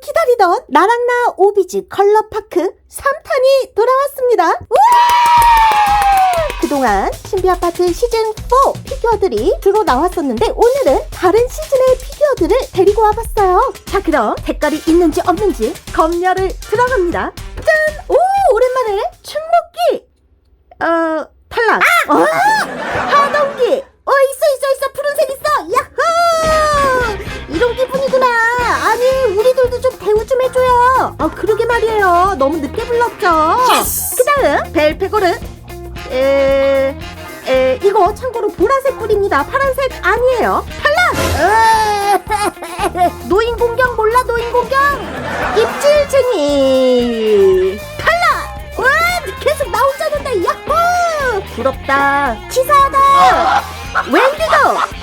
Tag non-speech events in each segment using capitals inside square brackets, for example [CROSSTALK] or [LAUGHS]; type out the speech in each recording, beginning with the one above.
기다리던 나랑 나 오비즈 컬러파크 3탄이 돌아왔습니다. 우와! 그동안 신비아파트 시즌4 피규어들이 주로 나왔었는데 오늘은 다른 시즌의 피규어들을 데리고 와봤어요. 자 그럼 색깔이 있는지 없는지 검열을 들어갑니다. 짠! 오 오랜만에 충목기! 어 탈락! 아! 늦게 불렀죠. 그다음 벨페고르. 에, 에 이거 참고로 보라색 뿔입니다. 파란색 아니에요. 탈락. [LAUGHS] 노인 공격 몰라 노인 공격. 입질쟁이. 탈락. 와 계속 나 혼자 논다. 야호. 부럽다. 치사하다. 웬디도.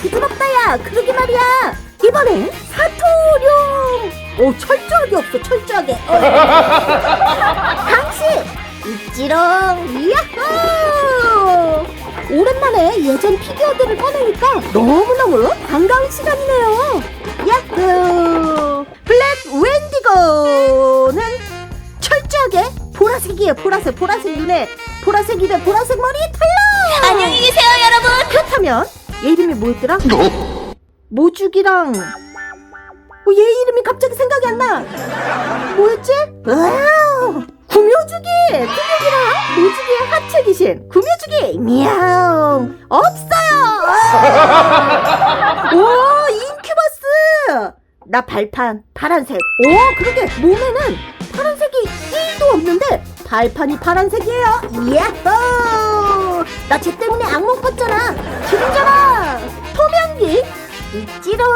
부드럽다 야. 그러게 말이야. 이번엔 사토룡. 오 철저하게 없어 철저하게. 어. [LAUGHS] 강씨 있지롱 야호! 오랜만에 예전 피규어들을 꺼내니까 너무너무 반가운 시간이네요. 야호! 블랙 웬디고는 철저하게 보라색이에요 보라색 보라색 눈에. 보라색 입에 보라색 머리 탈락 안녕히 계세요, 여러분. 그렇다면 얘 이름이 뭐였더라? 모죽이랑. 어, 얘 이름이 갑자기 생각이 안 나. 뭐였지? 와우! 구묘주기! 구묘기랑 모죽이의 하체 귀신. 구묘주기! 미야옹! 없어요! 오! 인큐버스! 나 발판 파란색. 오 그러게. 몸에는 파란색이 1도 없는데 발판이 파란색이에요. 야호! 나 쟤 때문에 악몽 꿨잖아. 기름잖아! 토명기! 있지롱!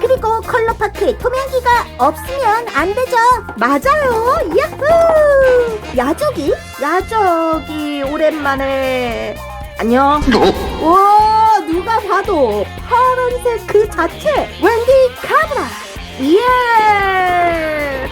그리고 컬러 파크에 토명기가 없으면 안 되죠. 맞아요. 야호! 야적이 야적이 오랜만에. 안녕. 와 누가 봐도 파란색 그 자체 웬디 카브라. 예!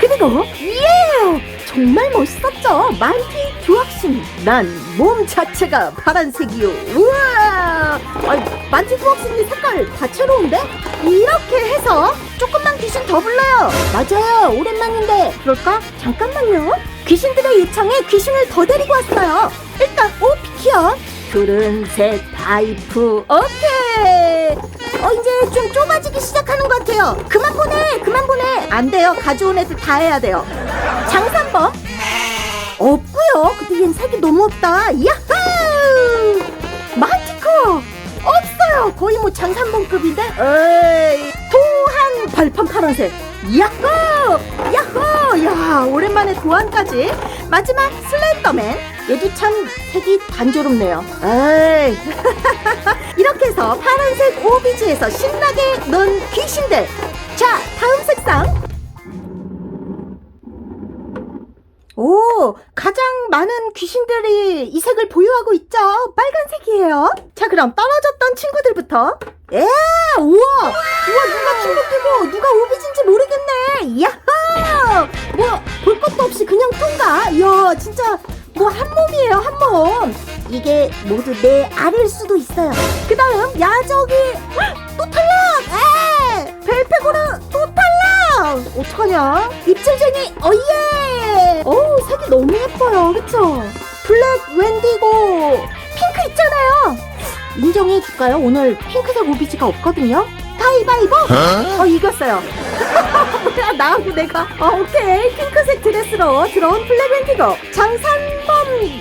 그리고 예 정말 멋있었죠? 만티 두학신 난몸 자체가 파란색이요. 우와! 아이, 만티 두학신이 색깔 다채로운데? 이렇게 해서 조금만 귀신 더 불러요. 맞아요. 오랜만인데. 그럴까? 잠깐만요. 귀신들의 요청에 귀신을 더 데리고 왔어요. 일단 오피키어 푸른색 파이프. 오케이! 어 이제 좀 좁아지기 시작하는 것 같아요. 그만 보내 그만 보내. 안 돼요. 가져온 애들 다 해야 돼요. 장산범? 없고요. 근데 얘는 색이 너무 없다. 야호! 마티코! 없어요. 거의 뭐 장산범급인데? 에이. 도한 발판 파란색. 야호! 야호! 야 오랜만에 도안까지. 마지막 슬렌더맨 얘도 참 색이 단조롭네요 에이 [LAUGHS] 이렇게 해서 파란색 오비지에서 신나게 논 귀신들 자 다음 색상 오, 가장 많은 귀신들이 이 색을 보유하고 있죠. 빨간색이에요. 자, 그럼 떨어졌던 친구들부터. 예, 우와, 우와, 누가 충격되고 누가 오비진지 모르겠네. 야호! 뭐, 볼 것도 없이 그냥 통과. 이야, 진짜 뭐한 몸이에요, 한 몸. 이게 모두 내 알일 수도 있어요. 그 다음, 야적이, 헉, 또 탈락! 에! 벨페고르 또 탈락! 어떡하냐? 입질쟁이, 어예! 어우, 색이 너무 예뻐요, 그쵸? 블랙 웬디고, 핑크 있잖아요! 인정해줄까요? 오늘 핑크색 오비지가 없거든요? 가위바위보! 어, 이겼어요. 뭐야, 나하고 내가. 어, 오케이. 핑크색 드레스로 들어온 웬디고. 장산범.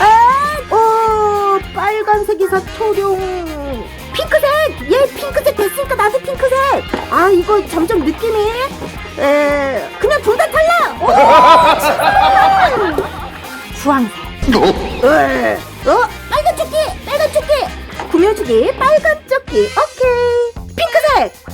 아, 어, 빨간색이 사 초룡. 핑크색! 얘 핑크색 됐으니까 나도 핑크색! 아, 이거 점점 느낌이. 에, 그냥 둘 다 탈락! 오! 주황색. 에, 어? 빨간 조끼! 빨간 조끼! 구며주기, 빨간 조끼. 오케이.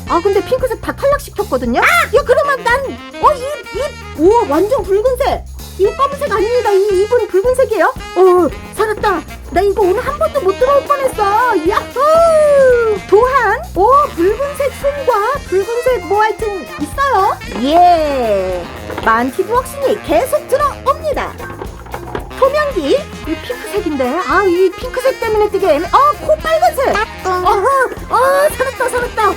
아, 근데 핑크색 다 탈락시켰거든요? 아! 야, 그러면 난, 어, 입, 입, 우와, 완전 붉은색! 이거 검은색 아닙니다. 이 입은 붉은색이에요. 어, 살았다. 나 이거 오늘 한 번도 못 들어올 뻔했어. 야호! 도한, 오, 붉은색 손과 붉은색 뭐 하여튼 있어요. 예. 만티드 웍신이 계속 들어옵니다. 토명 호명기 이 핑크색인데 아 이 핑크색 때문에 되게 애매 아코 빨간색 어허 어 살았다 살았다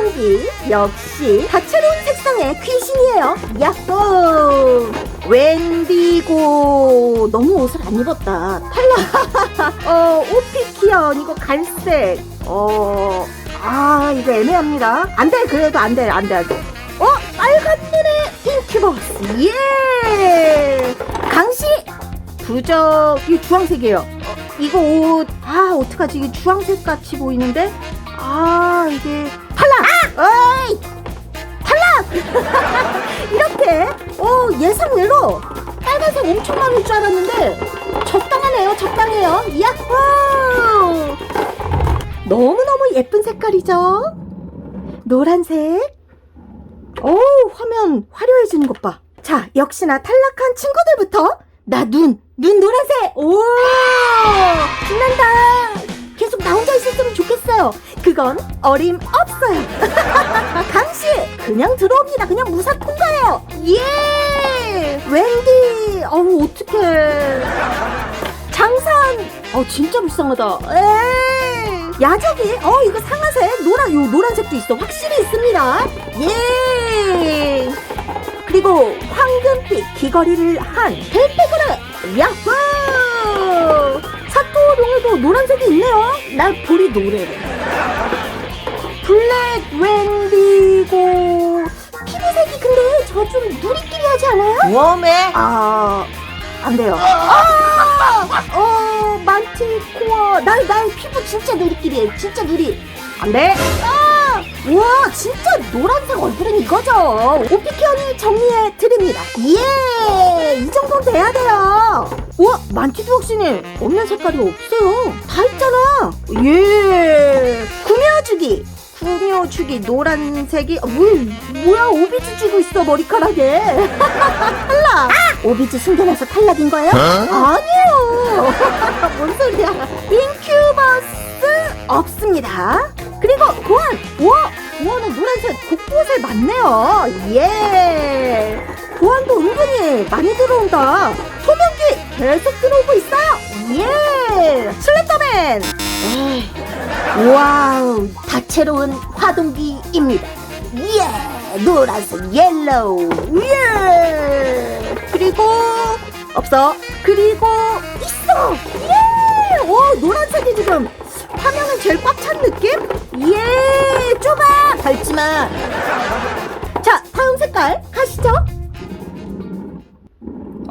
화동기 역시 다채로운 색상의 귀신이에요. 야호! 웬디고. 너무 옷을 안 입었다. 탈락. [LAUGHS] 어 오피키언 이거 갈색. 어 아 이거 애매합니다. 안돼. 그래도 안돼. 안돼. 안돼. 어 빨간 눈의 인큐버스. 예! 강시 부적 이 주황색이에요. 어, 이거 옷. 아 어떡하지? 이게 주황색 같이 보이는데? 아 이게 탈락! 어이! 탈락! [LAUGHS] 이렇게. 어 예상외로 빨간색 엄청 많을 줄 알았는데 적당하네요 적당해요. 야호 너무너무 예쁜 색깔이죠? 노란색. 오 화면 화려해지는 것 봐. 자 역시나 탈락한 친구들부터 나 눈 눈 노란색. 오 신난다 계속 나 혼자 있었으면 좋겠어요. 그건 어림 없어요. 강씨 [LAUGHS] 그냥 들어옵니다. 그냥 무사푼 거예요. 예! 웬디! 어우 어떡해. 장산 어 진짜 불쌍하다. 에이! 야적이 어 이거 상아색? 노란 요 노란색도 있어. 확실히 있습니다. 예! 그리고 황금빛 귀걸이를 한 벨페그르 야호 사토룡에도 노란색이 있네요 날 볼이 노래래 블랙 웬디고 피부색이 근데 저 좀 누리끼리 하지 않아요? 웜에 아, 안 돼요. 아, 어, 만티코어. 나, 나의 피부 진짜 누리끼리해. 진짜 누리. 안 돼. 아, 와, 진짜 노란색 얼굴은 이거죠. 오피키언이 정리해 드립니다. 예, 이 정도는 돼야 돼요. 와, 만티도 혹시는 없는 색깔이 없어요. 다 있잖아. 예, 구며주기. 구며주기 노란색이 어, 뭘 뭐야 오비즈 쥐고 있어 머리카락에. [LAUGHS] 탈락. 오비즈 숨겨놔서 탈락인 거예요? 아니에요. [LAUGHS] 뭔 소리야. 인큐버스 없습니다. 그리고 고안. 우와 고안은 노란색 곳곳에 많네요. 예 고안도 은근히 많이 들어온다 소명기 계속 들어오고 있어요 예 에이 와우, 다채로운 화동기입니다. 예, 노란색 옐로우. 예. 그리고 없어. 그리고 있어. 예. 오, 노란색이 지금 화면은 제일 꽉 찬 느낌? 예, 좁아. 마. 자, 다음 색깔 가시죠.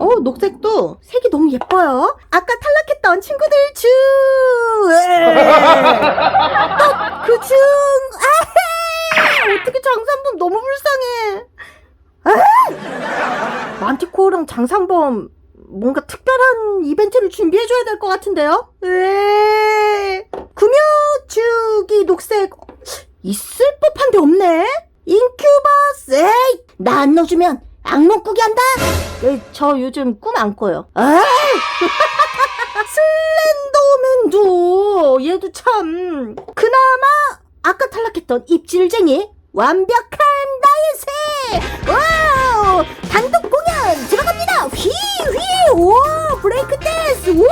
어, 녹색도 색이 너무 예뻐요. 아까 탈락했던 친구들 주. 그 중. 아, 어떻게 장산범 너무 불쌍해. 아! 만티코어랑 장산범 뭔가 특별한 이벤트를 준비해줘야 될 것 같은데요? 에 구며주기 녹색 있을 법한데 없네. 인큐버스. 에이, 나안 넣어주면 악몽 꾸게 한다. 에, 저 요즘 꿈 안 꿔요. 아! [LAUGHS] 슬렌더맨도! 얘도 참. 그나마 아까 탈락했던 입질쟁이 완벽한 나의 새! 와우! 단독 공연 들어갑니다! 휘휘! 오 브레이크 댄스! 우후!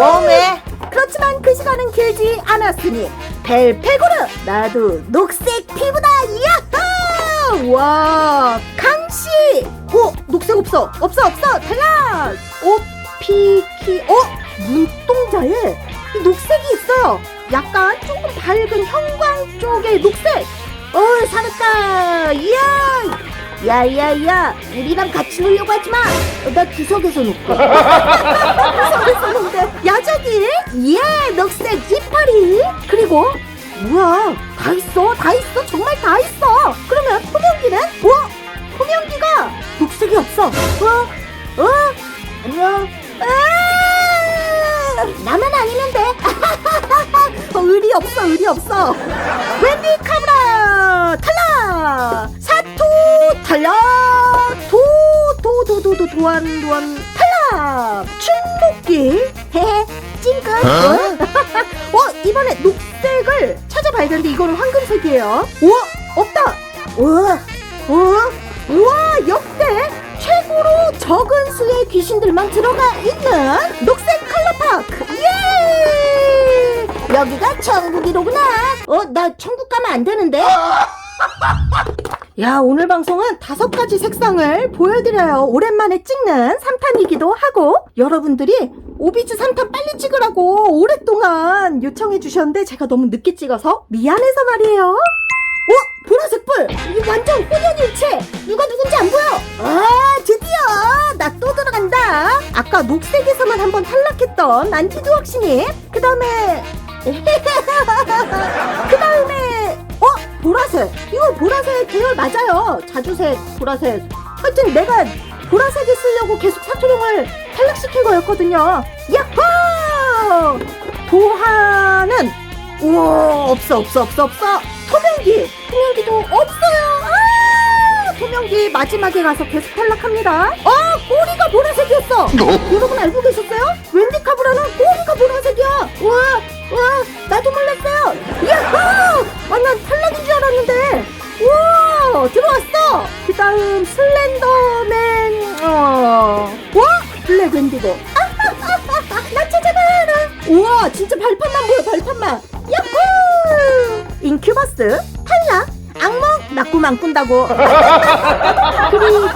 웜에 그렇지만 그 시간은 길지 않았으니 벨페고르 나도 녹색 피부다! 야호 와 없어 없어 없어. 탈락 오피키 어? 눈동자에 이 녹색이 있어요. 약간 조금 밝은 형광 쪽의 녹색. 어 살았다 이야! 야야야! 우리랑 같이 놀려고 하지마! 어, 나 구석에서 놀게. [LAUGHS] 구석에서 놀게. 야저기! 예 녹색 이파리! 그리고 뭐야 다 있어 다 있어. 정말 다 있어. 그러면 호명기는? 어? 호명기가 녹색이 없어. 어? 어? 안녕. 아! 나만 아니면 돼. [LAUGHS] 어, 의리 없어 의리 없어. 웬디 카브라 탈락! 사토 탈락! 도 도 도 도 도 도안 도안 탈락! 충목기 헤헤 찡긋. 어? [LAUGHS] 이번에 녹색을 찾아봐야겠는데 이거는 황금색이에요. 우와 없다! 우와 우와 우와 역대 최고로 적 적은 수의 귀신들만 들어가 있는 녹색 컬러파크. 예! 여기가 천국이로구나. 어 나 천국 가면 안 되는데. 야 오늘 방송은 다섯 가지 색상을 보여드려요. 오랜만에 찍는 3탄이기도 하고 여러분들이 오비즈 3탄 빨리 찍으라고 오랫동안 요청해 주셨는데 제가 너무 늦게 찍어서 미안해서 말이에요 어? 보라색 불! 이게 완전 혼연일체! 누가 누군지 안 보여! 아, 드디어! 나 또 들어간다! 아까 녹색에서만 한 번 탈락했던 안티드 확신이 그 다음에 [LAUGHS] 그 다음에 어? 보라색! 이거 보라색 계열 맞아요! 자주색, 보라색 하여튼 내가 보라색을 쓰려고 계속 사토룡을 탈락시킨 거였거든요 야호! 보하는 우와 없어 없어 없어 없어 토명기 토명기도 없어요. 아 토명기 마지막에 가서 계속 탈락합니다. 아 꼬리가 보라색이었어. 여러분 알고 계셨어요? 웬디 카브라는 꼬리가 보라색이야. 우와 꾼다고. 그리고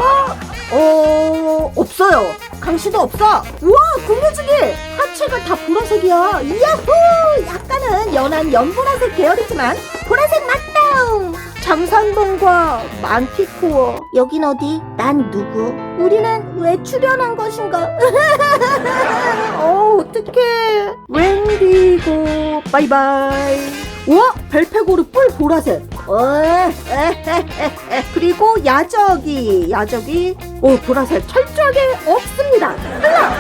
어 없어요. 강씨도 없어. 우와 구매주기 하체가 다 보라색이야. 야호! 약간은 연한 연보라색 계열이지만 보라색 맞다 장산봉과 만티코어. 여긴 어디? 난 누구? 우리는 왜 출연한 것인가? [LAUGHS] 어 어떡해. 웬디고 바이바이. 우와 벨페고르 뿔 보라색 어. 그리고 야적이 야적이 오 보라색 철저하게 없습니다. 탈락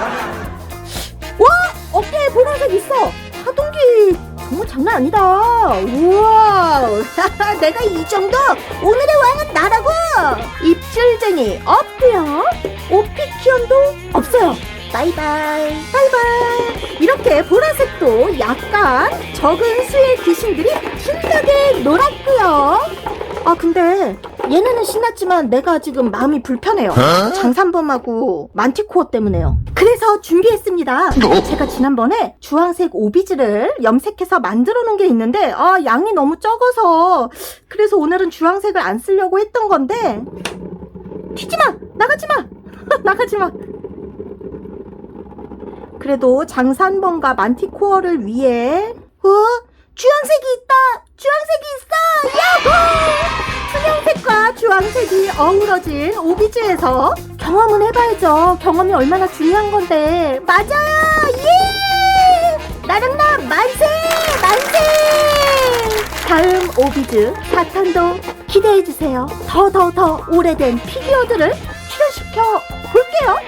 와 어깨에 보라색 있어. 하동기 정말 장난 아니다. 우와 [LAUGHS] 내가 이 정도? 오늘의 왕은 나라고! 입질쟁이 없고요. 오피키온도 없어요. 바이바이. 바이바이. 이렇게 보라색 도 약간 적은 수의 귀신들이 신나게 놀았고요. 아 근데 얘네는 신났지만 내가 지금 마음이 불편해요. 장산범하고 만티코어 때문에요. 그래서 준비했습니다. 제가 지난번에 주황색 오비즈를 염색해서 만들어 놓은 게 있는데 아 양이 너무 적어서. 그래서 오늘은 주황색을 안 쓰려고 했던 건데 튀지 마! 나가지 마! [LAUGHS] 나가지 마 그래도 장산범과 만티코어를 위해 어? 주황색이 있다! 주황색이 있어! 야호! 투명색과 주황색이 어우러진 오비즈에서 경험은 해봐야죠. 경험이 얼마나 중요한 건데. 맞아요! 예! 나랑 나 만세! 만세! 다음 오비즈 4탄도 기대해주세요. 더 더 더 오래된 피규어들을 출연시켜 볼게요.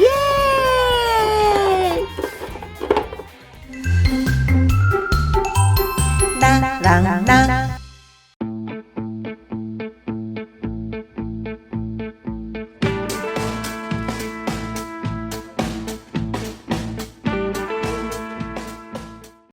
예! 当当。